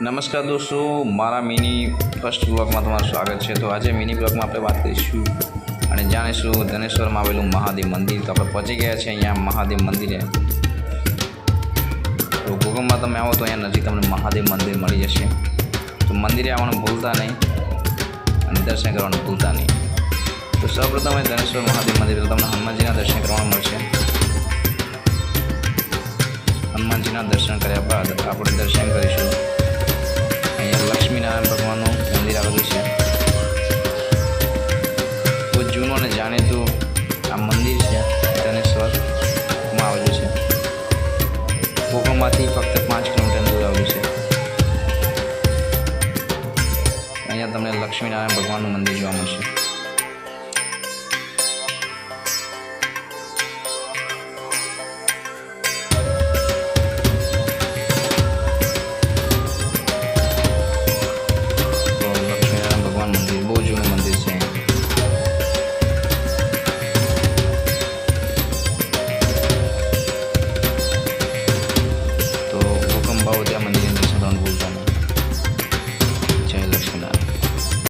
નમસ્કાર દોસ્તો, મારા મિની ફર્સ્ટ બ્લોગમાં તમારું સ્વાગત છે. તો આજે મિની બ્લોગમાં આપણે વાત કરીશું અને જાણીશું ધનેશ્વરમાં આવેલું મહાદેવ મંદિર. તો આપણે પહોંચી ગયા છે અહીંયા મહાદેવ મંદિરે. તો ગૂગલમાં તમે આવો તો અહીંયા નજીક તમને મહાદેવ મંદિર મળી જશે. તો મંદિરે આવવાનું ભૂલતા નહીં અને દર્શન કરવાનું ભૂલતા નહીં. તો સૌપ્રથમ ધનેશ્વર મહાદેવ મંદિર તમને હનુમાનજીના દર્શન કરવાનું મળશે. હનુમાનજીના દર્શન કર્યા બાદ આપણે દર્શન કરીશું. કોકણમાંથી ફક્ત પાંચ કિલોમીટર દૂર આવ્યું છે. અહીંયા તમને લક્ષ્મીનારાયણ ભગવાનનું મંદિર જોવા મળશે.